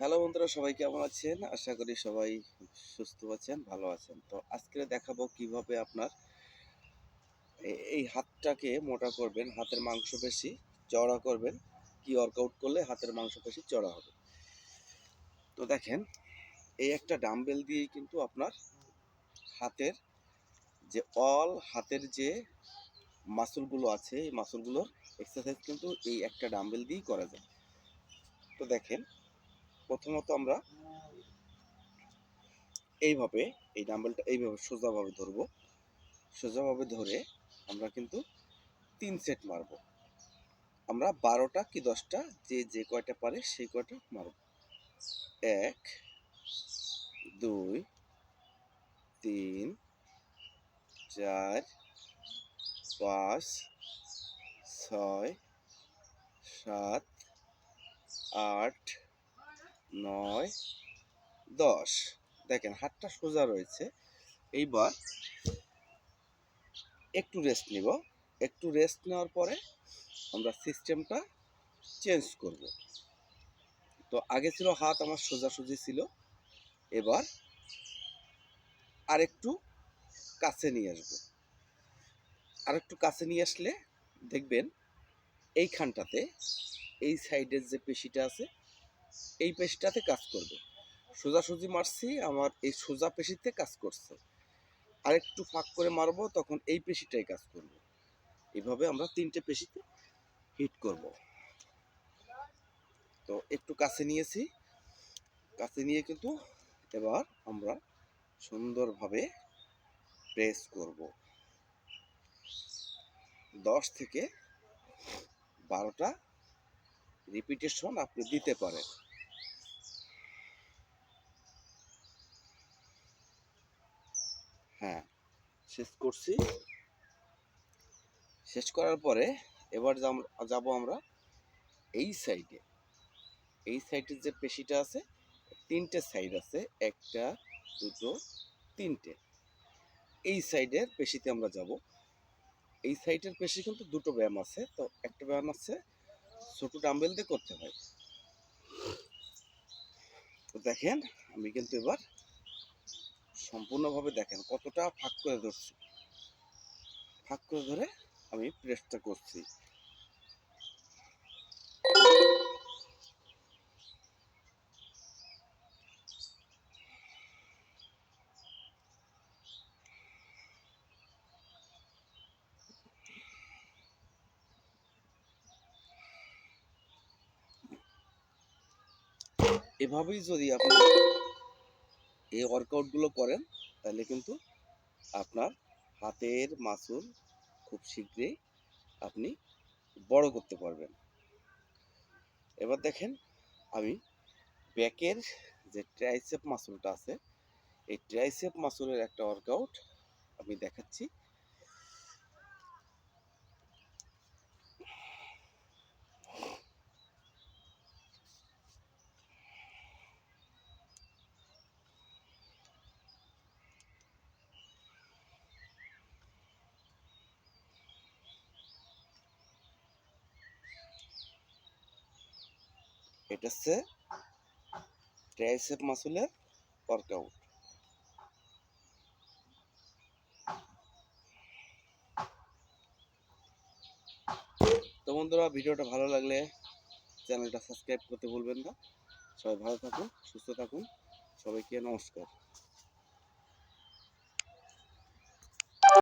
Hello বন্ধুরা, সবাই কেমন আছেন? আশা করি সবাই সুস্থ আছেন, ভালো আছেন। তো আজকে দেখাবো কীভাবে আপনার এই হাতটাকে মোটা করবেন, হাতের মাংসপেশি চড়া করবেন, কি ওয়ার্কআউট করলে হাতের মাংসপেশি চড়া হবে। তো দেখেন, এই একটা ডাম্বেল দিয়েই কিন্তু আপনার হাতের যে অল হাতের যে মাসুলগুলো আছে, এই মাসুলগুলোর এক্সারসাইজ কিন্তু এই একটা ডাম্বেল দিয়েই করা যায়। তো দেখেন প্রথমত আমরা এইভাবে, এই ডাম্বেলটা এইভাবে সোজাভাবে ধরবো। সোজাভাবে ধরে আমরা কিন্তু তিন সেট মারব। আমরা বারোটা কি দশটা, যে যে কয়টা পারে সেই কয়টা মারব। এক, দুই, তিন, চার, পাঁচ, ছয়, সাত, আট নয়, দশ। দেখেন, হাতটা সোজা রয়েছে। এইবার একটু রেস্ট নিব। একটু রেস্ট নেওয়ার পরে আমরা সিস্টেমটা চেঞ্জ করব। তো আগে ছিল হাত, আমার সোজাসুজি ছিল। এবার আরেকটু কাছে নিয়ে আসব। আরেকটু কাছে নিয়ে আসলে দেখবেন এইখানটাতে, এই সাইডের যে পেশিটা আছে এই পেশিটাতে কাজ করবে। সোজাসুজি মারছি, আমার এই সোজা পেশিতে কাজ করছে। আরেকটু ফাঁক করে মারবো, তখন এই পেশিটাই কাজ করবে। এভাবে আমরা তিনটে পেশিতে হিট করব। তো একটু কাছে নিয়েছি। কাছে নিয়ে কিন্তু এবার আমরা সুন্দরভাবে প্রেস করব। দশ থেকে বারোটা রিপিটেশন আপনি দিতে পারেন। হ্যাঁ শেষ করছি। শেষ করার পরে এবার যাব আমরা এই সাইডে। এই সাইডের যে পেশিটা আছে, তিনটে সাইড আছে, একটা, দুটো, তিনটে। এই সাইডের পেশিতে আমরা যাব। এই সাইডের পেশি কিন্তু দুটো ব্যায়াম আছে। তো একটা ব্যায়াম আছে, ছোট ডাম্বেল দিয়ে করতে হয়। তো দেখেন, আমি কিন্তু এবার সম্পূর্ণভাবে দেখেন কতটা ফাঁক করে ধরছি। ফাঁক করে ধরে আমি প্রেসটা করছি। এভাবেই যদি আপনি এই ওয়ার্কআউটগুলো করেন, তাহলে কিন্তু আপনার হাতের মাসুল খুব শীঘ্রই আপনি বড় করতে পারবেন। এবার দেখেন, আমি ব্যাকের যে ট্রাইসেপ মাসুলটা আছে, এই ট্রাইসেপ মাসুলের একটা ওয়ার্কআউট আমি দেখাচ্ছি। এটা হচ্ছে ট্রাইসেপ মাসুলের ওয়ার্কআউট তো বন্ধুরা, ভিডিওটা ভালো লাগলে চ্যানেলটা সাবস্ক্রাইব করতে ভুলবেন না। সবাই ভালো থাকুন, সুস্থ থাকুন। সবাইকে নমস্কার।